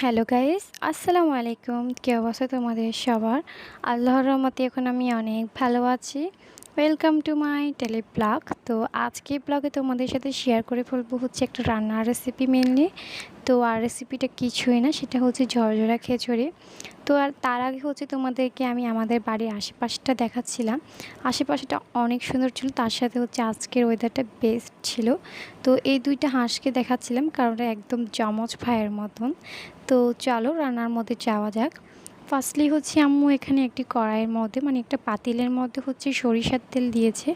Hello guys আসসালামু আলাইকুম কী অবস্থা তোমাদের সবার? আল্লাহর রহমতে এখন আমি অনেক ভালো আছি। Welcome to my tele blog তো আজকে ব্লগে তোমাদের সাথে শেয়ার করে ফেলব হচ্ছে একটা রান্নার রেসিপি মেনলি তো আর রেসিপিটা কিছুই না, সেটা হচ্ছে ঝরঝরা খিচুড়ি। তো আর তার আগে হচ্ছে তোমাদেরকে আমি আমাদের বাড়ির আশেপাশটা দেখাচ্ছিলাম। আশেপাশেটা অনেক সুন্দর ছিল, তার সাথে হচ্ছে আজকের ওয়েদারটা বেস্ট ছিল। তো এই দুইটা হাঁসকে দেখাচ্ছিলাম, কারণ একদম জমজ ভাইয়ের মতন। তো চলো রান্নার মধ্যে যাওয়া যাক। ফার্স্টলি হচ্ছে আম্মু এখানে একটি কড়াইয়ের মধ্যে মানে একটা পাতিলের মধ্যে হচ্ছে সরিষার তেল দিয়েছে।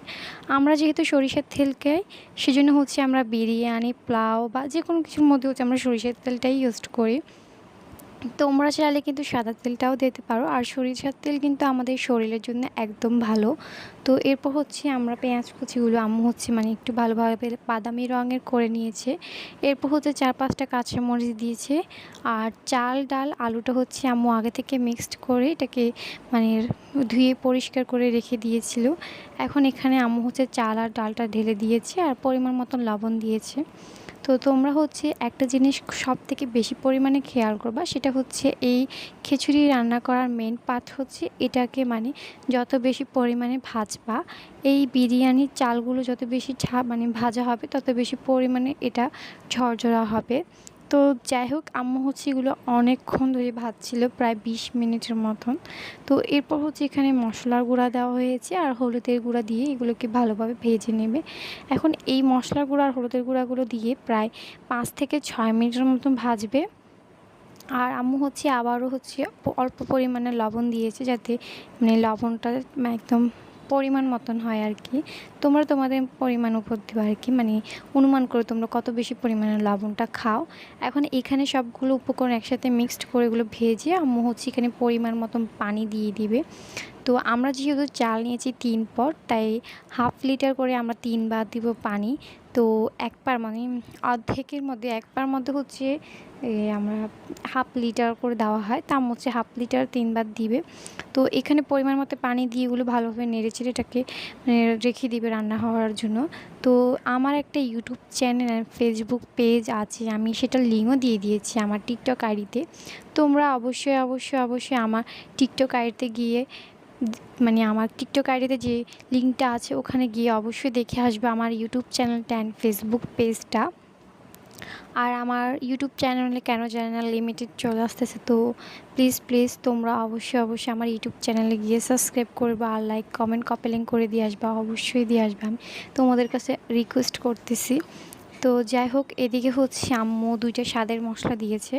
আমরা যেহেতু সরিষার তেল খাই, সেজন্য হচ্ছে আমরা বিরিয়ানি, পোলাও বা যে কোনো কিছুর মধ্যে হচ্ছে আমরা সরিষার তেলটাই ইউজ করি। তোমরা চাইলে কিন্তু সাদা তেলটাও দিতে পারো, আর সরিষার তেল কিন্তু আমাদের শরীরের জন্য একদম ভালো। তো এরপর হচ্ছে আমরা পেঁয়াজ কুচিগুলো, আম্মু হচ্ছে মানে একটু ভালোভাবে বাদামি রঙের করে নিয়েছে। এরপর হচ্ছে চার পাঁচটা কাঁচামরিচ দিয়েছে, আর চাল, ডাল, আলুটা হচ্ছে আম্মু আগে থেকে মিক্সড করে এটাকে মানে ধুয়ে পরিষ্কার করে রেখে দিয়েছিল। এখন এখানে আম্মু হচ্ছে চাল আর ডালটা ঢেলে দিয়েছে, আর পরিমাণ মতন লবণ দিয়েছে। তো তোমরা হচ্ছে একটা জিনিস সব থেকে বেশি পরিমাণে খেয়াল করবা, সেটা হচ্ছে এই খিচুড়ি রান্না করার মেন পাত হচ্ছে এটাকে মানে যত বেশি পরিমাণে ভাজবা, এই বিরিয়ানির চালগুলো যত বেশি মানে ভাজা হবে তত বেশি পরিমাণে এটা ঝরঝরা হবে। তো যাই হোক, আম্মু হচ্ছে এগুলো অনেকক্ষণ ধরে ভাজছিল, প্রায় বিশ মিনিটের মতন। তো এরপর হচ্ছে এখানে মশলার গুঁড়া দেওয়া হয়েছে আর হলুদের গুঁড়া দিয়ে এগুলোকে ভালোভাবে ভেজে নেবে। এখন এই মশলার গুঁড়া আর হলুদের গুঁড়াগুলো দিয়ে প্রায় পাঁচ থেকে ছয় মিনিটের মতন ভাজবে। আর আম্মু হচ্ছে আবারও হচ্ছে অল্প পরিমাণে লবণ দিয়েছে যাতে মানে লবণটা একদম পরিমাণ মতন হয় আর কি তোমরা তোমাদের পরিমাণ উপর দেবে আর কি মানে অনুমান করে তোমরা কত বেশি পরিমাণে লবণটা খাও। এখন এখানে সবগুলো উপকরণ একসাথে মিক্সড করে এগুলো ভেজে আম্মু হচ্ছে এখানে পরিমাণ মতন পানি দিয়ে দিবে। তো আমরা যেহেতু চাল নিয়েছি তিন পট, তাই হাফ লিটার করে আমরা তিনবার দিব পানি। তো এক পার মানে অর্ধেকের মধ্যে, এক পার মধ্যে হচ্ছে আমরা হাফ লিটার করে দেওয়া হয়। তার হচ্ছে হাফ লিটার তিনবার দিবে। তো এখানে পরিমাণ মতো পানি দিয়ে এগুলো ভালোভাবে নেড়ে চেড়ে এটাকে মানে রেখে দিবে রান্না হওয়ার জন্য। তো আমার একটা ইউটিউব চ্যানেল ফেসবুক পেজ আছে, আমি সেটা লিঙ্কও দিয়ে দিয়েছি আমার টিকটক আইডিতে। তোমরা অবশ্যই অবশ্যই অবশ্যই আমার টিকটক আইডিতে গিয়ে মানে আমার টিকটক আইডিতে যে লিঙ্কটা আছে ওখানে গিয়ে অবশ্যই দেখে আসবে আমার ইউটিউব চ্যানেলটা অ্যান্ড ফেসবুক পেজটা আর আমার ইউটিউব চ্যানেলে কেন চ্যানেল লিমিটেড চলে আসতেছে, তো প্লিজ প্লিজ তোমরা অবশ্যই অবশ্যই আমার ইউটিউব চ্যানেলে গিয়ে সাবস্ক্রাইব করবে আর লাইক কমেন্ট কপেলিং করে দিয়ে আসবা, অবশ্যই দিয়ে আসবে। আমি তোমাদের কাছে রিকোয়েস্ট করতেছি। তো যাই হোক, এদিকে হচ্ছে আম্মু দুইটা স্বাদের মশলা দিয়েছে।